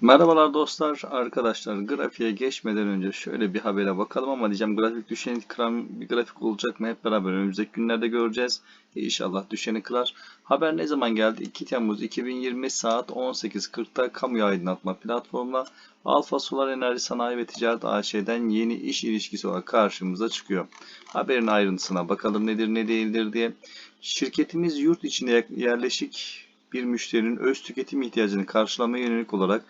Merhabalar dostlar, arkadaşlar. Grafiğe geçmeden önce şöyle bir habere bakalım ama diyeceğim grafik düşeni kıran bir grafik olacak mı? Hep beraber önümüzdeki günlerde göreceğiz. İnşallah düşeni kırar. Haber ne zaman geldi? 2 Temmuz 2020 saat 18.40'da kamuya aydınlatma platformuna Alfa Solar Enerji Sanayi ve Ticaret AŞ'den yeni iş ilişkisi olarak karşımıza çıkıyor. Haberin ayrıntısına bakalım nedir ne değildir diye. Şirketimiz yurt içinde yerleşik bir müşterinin öz tüketim ihtiyacını karşılamaya yönelik olarak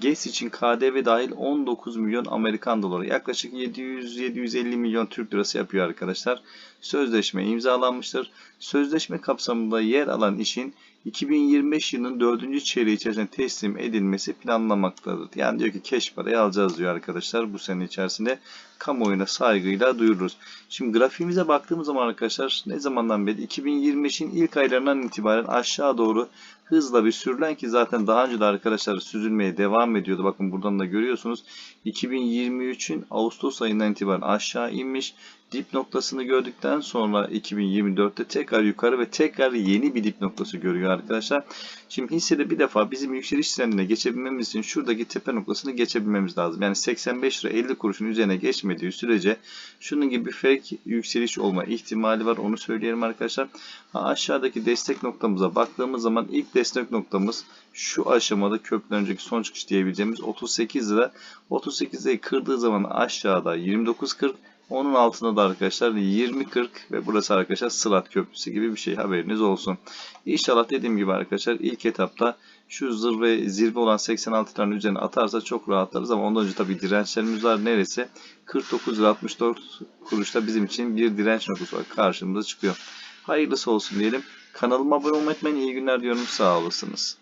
GES için KDV dahil 19 milyon Amerikan doları yaklaşık 700-750 milyon Türk lirası yapıyor arkadaşlar. Sözleşme imzalanmıştır. Sözleşme kapsamında yer alan işin 2025 yılının 4. çeyreği içerisinde teslim edilmesi planlamaktadır. Yani diyor ki keş parayı alacağız diyor arkadaşlar bu sene içerisinde. Kamuoyuna saygıyla duyururuz. Şimdi grafiğimize baktığımız zaman arkadaşlar ne zamandan beri 2025'in ilk aylarından itibaren aşağı doğru hızla bir sürülen ki zaten daha önce de arkadaşlar süzülmeye devam ediyordu. Bakın buradan da görüyorsunuz. 2023'ün Ağustos ayından itibaren aşağı inmiş. Dip noktasını gördükten sonra 2024'te tekrar yukarı ve tekrar yeni bir dip noktası görüyor arkadaşlar. Şimdi hissede bir defa bizim yükseliş trendine geçebilmemiz için şuradaki tepe noktasını geçebilmemiz lazım. Yani 85 lira 50 kuruşun üzerine geçmediği sürece şunun gibi fake yükseliş olma ihtimali var. Onu söyleyelim arkadaşlar. Ha, aşağıdaki destek noktamıza baktığımız zaman ilk destek noktamız şu aşamada kökten önceki son çıkış diyebileceğimiz 38 lira. 38 lirayı kırdığı zaman aşağıda 29.40 onun altında da arkadaşlar 20.40 ve burası arkadaşlar Sırat Köprüsü gibi bir şey haberiniz olsun. İnşallah dediğim gibi arkadaşlar ilk etapta şu zirve, zirve olan 86 liranın üzerine atarsa çok rahatlarız ama ondan önce tabii dirençlerimiz var. Neresi? 49 lira 64 kuruşta bizim için bir direnç noktası olarak karşımıza çıkıyor. Hayırlısı olsun diyelim. Kanalıma abone olmayı unutmayın. İyi günler diyorum. Sağ olasınız.